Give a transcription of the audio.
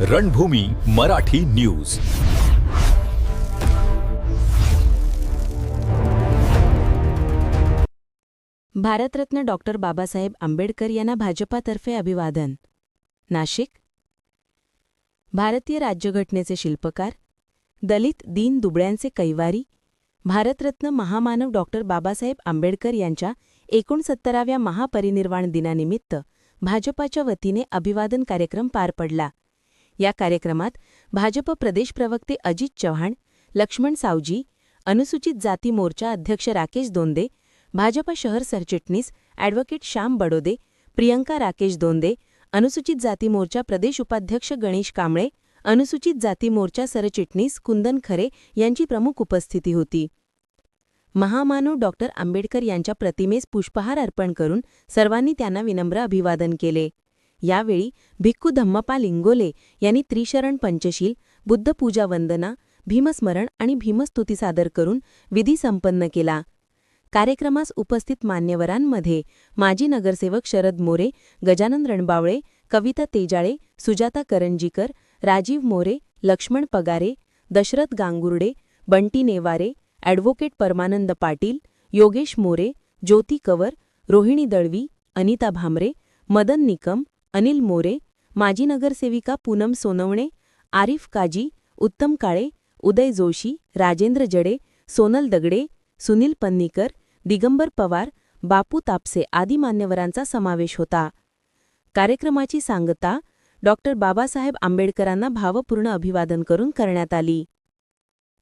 रणभूमी Marathi news. Bharat Ratna doctor Babasaheb Ambedkar यांना भाजपातर्फे अभिवादन. नाशिक. भारतीय राज्यघटनेचे शिल्पकार दलित दीन दुबळ्यांचे कैवारी भारतरत्न महामानव डॉक्टर बाबासाहेब आंबेडकर यांच्या एकोणसत्तराव्या महापरिनिर्वाण दिनानिमित्त भाजपाच्या वतीने अभिवादन कार्यक्रम पार पडला. या कार्यक्रमात भाजप प्रदेश प्रवक्ते अजित चव्हाण लक्ष्मण सावजी अनुसूचित जाती मोर्चा अध्यक्ष राकेश दोंदे भाजप शहर सरचिटणीस ॲडव्होकेट श्याम बडोदे प्रियंका राकेश दोंदे अनुसूचित जाती मोर्चा प्रदेश उपाध्यक्ष गणेश कांबळे अनुसूचित जाती मोर्चा सरचिटणीस कुंदन खरे यांची प्रमुख उपस्थिती होती. महामानव डॉक्टर आंबेडकर यांच्या प्रतिमेस पुष्पहार अर्पण करून सर्वांनी त्यांना विनम्र अभिवादन केले. यावेळी भिक्खू धम्मपा लिंगोले यांनी त्रिशरण पंचशील बुद्धपूजा वंदना भीमस्मरण आणि भीमस्तुती सादर करून विधी संपन्न केला. कार्यक्रमास उपस्थित मान्यवरांमध्ये माजी नगरसेवक शरद मोरे गजानन रणबावळे कविता तेजाळे सुजाता करंजीकर राजीव मोरे लक्ष्मण पगारे दशरथ गांगुर्डे बंटी नेवारे ॲडव्होकेट परमानंद पाटील योगेश मोरे ज्योती कवर रोहिणी दळवी अनिता भामरे मदन निकम अनिल मोरे माजी नगरसेविका पूनम सोनवणे आरिफ काजी उत्तम काळे उदय जोशी राजेंद्र जडे सोनल दगडे सुनील पन्नीकर दिगंबर पवार बापू तापसे आदी मान्यवरांचा समावेश होता. कार्यक्रमाची सांगता डॉ. बाबासाहेब आंबेडकरांना भावपूर्ण अभिवादन करून करण्यात आली.